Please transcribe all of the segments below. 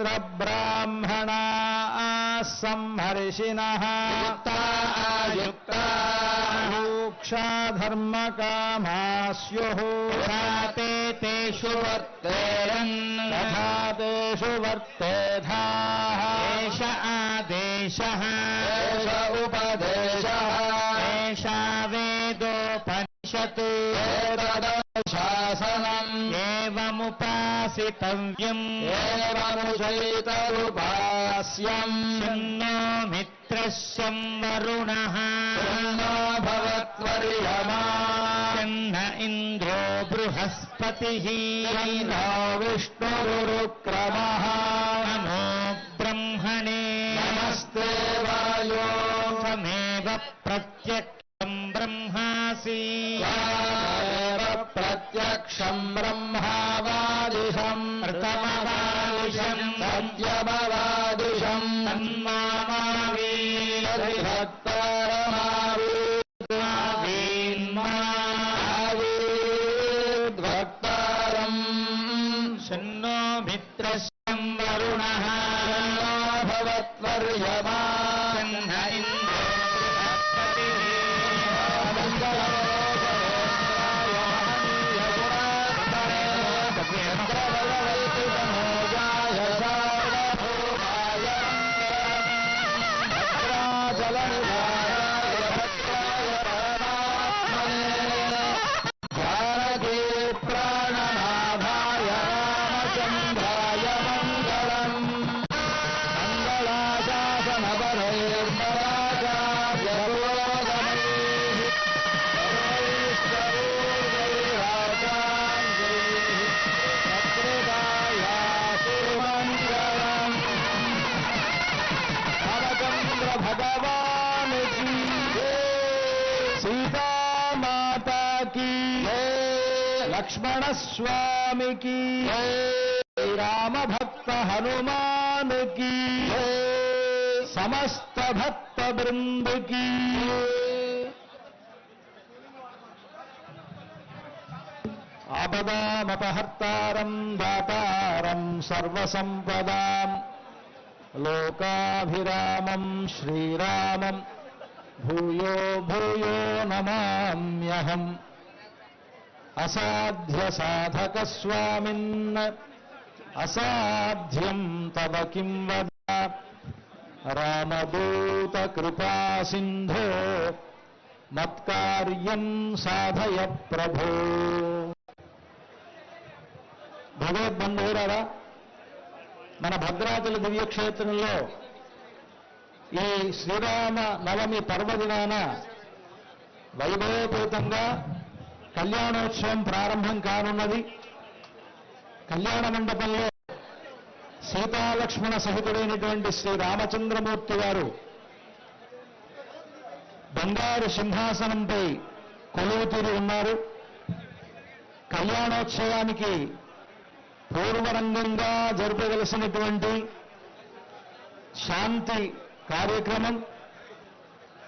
यत्र ब्राह्मणा संहर्षि युक्ता धर्म का स्युः ते तेषु वर्तेरन् तथा तेषु वर्तेधाः एष आदेशः। एष उपदेशः। एषा वेदोपनिषत्। शासन उपासितव्यम् भास्यं नो मित्रस्यम् वरुणः भवत्वर्यमा न इन्द्रो बृहस्पतिः। विष्णुरुक्रमः। नमो ब्रह्मणे। नमस्ते वायो। समेव प्रत्यक्षम् ब्रह्मासि। प्रत्यक्षम् ब्रह्मा சத்யபவாதுஷம் நன்மாமாவீரதிபக்தரமாவீன்மாவீத்பக்தரம் சன்னோ மித்ரஸ்யம் வருணः சன்னோ भवत्वर्यमा। लक्ष्मण स्वामी की राम भक्त हनुमान की समस्त भक्त वृंद की आपदामपहर्तारं दातारं सर्वसम्पदाम्। लोकाभिरामं श्रीरामं। भूयो भूयो नमाम्यहम्। అసాధ్య సాధక స్వామిన్ అసాధ్యం తవ కిం వద? రామదూత కృపా సింధో మత్కార్యం సాధయ ప్రభో. భగవద్బంధువురారా మన భద్రాచల దివ్యక్షేత్రంలో ఈ శ్రీరామ నవమి పర్వదినాన వైభవపూతంగా కళ్యాణోత్సవం ప్రారంభం కానున్నది. కళ్యాణ మండపంలో సీతాలక్ష్మణ సహితుడైనటువంటి శ్రీ రామచంద్రమూర్తి గారు బంగారు సింహాసనంపై కొలువుతీరి ఉన్నారు. కళ్యాణోత్సవానికి పూర్వరంగంగా జరపవలసినటువంటి శాంతి కార్యక్రమం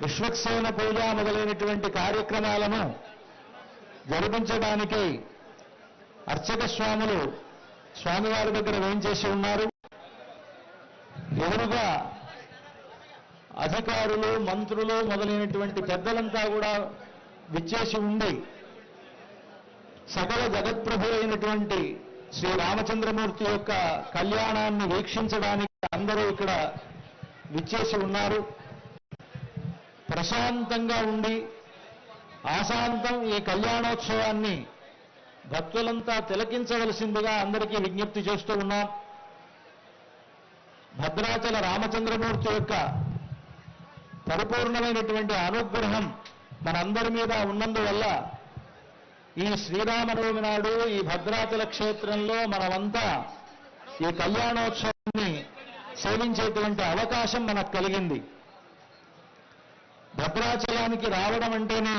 విశ్వక్సేన పూజ మొదలైనటువంటి కార్యక్రమాలను జరిపించడానికై అర్చక స్వాములు స్వామివారి దగ్గర వేయించేసి ఉన్నారు. ఎదురుగా అధికారులు మంత్రులు మొదలైనటువంటి పెద్దలంతా కూడా విచ్చేసి ఉండి సకల జగత్ప్రభు అయినటువంటి శ్రీ రామచంద్రమూర్తి యొక్క కళ్యాణాన్ని వీక్షించడానికి అందరూ ఇక్కడ విచ్చేసి ఉన్నారు. ప్రశాంతంగా ఉండి ఆశాంతం ఈ కళ్యాణోత్సవాన్ని భక్తులంతా తిలకించవలసిందిగా అందరికీ విజ్ఞప్తి చేస్తూ ఉన్నాం. భద్రాచల రామచంద్రమూర్తి యొక్క పరిపూర్ణమైనటువంటి అనుగ్రహం మనందరి మీద ఉన్నందువల్ల ఈ శ్రీరామనవమి నాడు ఈ భద్రాచల క్షేత్రంలో మనమంతా ఈ కళ్యాణోత్సవాన్ని సేవించేటువంటి అవకాశం మనకు కలిగింది. భద్రాచలానికి రావడం అంటేనే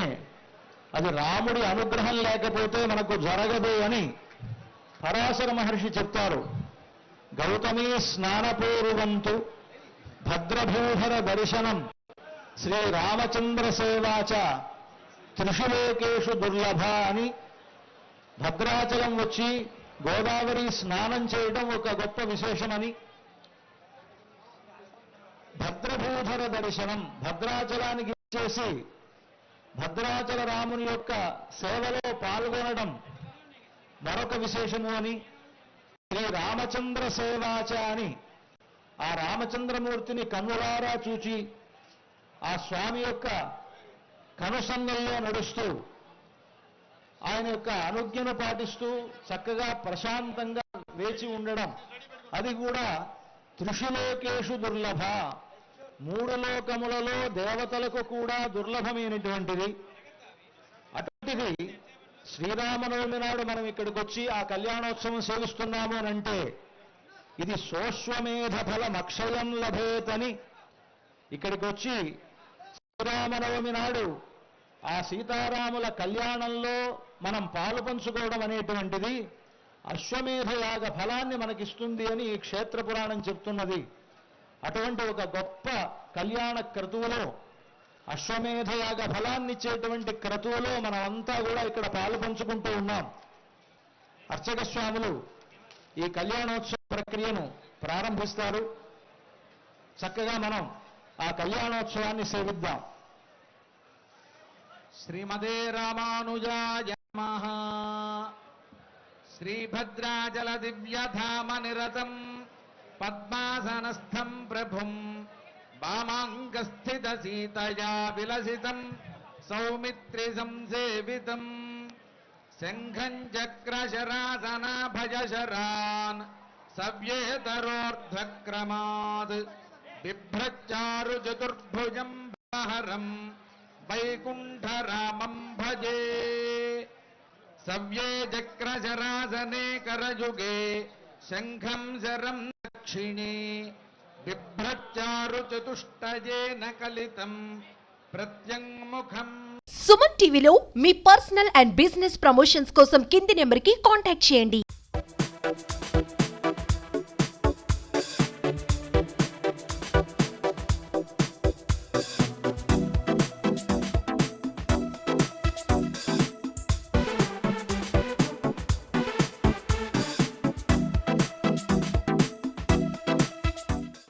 అది రాముడి అనుగ్రహం లేకపోతే మనకు జరగదు అని పరాశర మహర్షి చెప్తారు. గౌతమీ స్నానపూర్వంతు భద్రభూధర దర్శనం శ్రీ రామచంద్ర సేవాచ త్రిషులోకేషు దుర్లభ అని భద్రాచలం వచ్చి గోదావరి స్నానం చేయడం ఒక గొప్ప విశేషమని భద్రభూధర దర్శనం భద్రాచలానికి చేసి భద్రాచల రాముని యొక్క సేవలో పాల్గొనడం మరొక విశేషము అని శ్రీ రామచంద్ర సేవాచ అని ఆ రామచంద్రమూర్తిని కన్నులారా చూచి ఆ స్వామి యొక్క కనుసన్నల్లో నడుస్తూ ఆయన యొక్క అనుజ్ఞను పాటిస్తూ చక్కగా ప్రశాంతంగా వేచి ఉండడం. అది కూడా త్రిషులోకేషు దుర్లభ. మూడు లోకములలో దేవతలకు కూడా దుర్లభమైనటువంటిది. అటువంటిది శ్రీరామనవమి నాడు మనం ఇక్కడికి వచ్చి ఆ కళ్యాణోత్సవం సేవిస్తున్నాము అని అంటే ఇది సోశ్వమేధ ఫలం అక్షయం లభేతని. ఇక్కడికి వచ్చి శ్రీరామనవమి నాడు ఆ సీతారాముల కళ్యాణంలో మనం పాలు పంచుకోవడం అనేటువంటిది అశ్వమేధ యాగ ఫలాన్ని మనకిస్తుంది అని ఈ క్షేత్ర పురాణం చెప్తున్నది. అటువంటి ఒక గొప్ప కళ్యాణ క్రతువులో అశ్వమేధయాగ ఫలాన్నిచ్చేటువంటి క్రతువులో మనమంతా కూడా ఇక్కడ పాలు పంచుకుంటూ ఉన్నాం. అర్చక స్వాములు ఈ కళ్యాణోత్సవ ప్రక్రియను ప్రారంభిస్తారు. చక్కగా మనం ఆ కళ్యాణోత్సవాన్ని సేవిద్దాం. శ్రీమదే రామానుజాయ నమః. శ్రీభద్రాచల దివ్యధామ నిరతం. పద్మాసనస్థం ప్రభుం. వామాంగస్థిత సీతయా విలసితం. సౌమిత్రి సంసేవితం. శంఖం చక్రశరాసనాభయశరాన్. సవ్యేతరోర్ధ్వక్రమాద్ బిభ్రచారు చతుర్భుజం బహరం వైకుంఠరామం భజే. సవ్యే చక్రశరాసనే కరయుగే శంఖం శరం దక్షిణే. బిభ్రచారు చతుష్టయేన కలితం ప్రత్యంగుఖం సుమన్ టీవీలో మీ పర్సనల్ అండ్ బిజినెస్ ప్రమోషన్స్ కోసం కింది నెంబర్కి కాంటాక్ట్ చేయండి.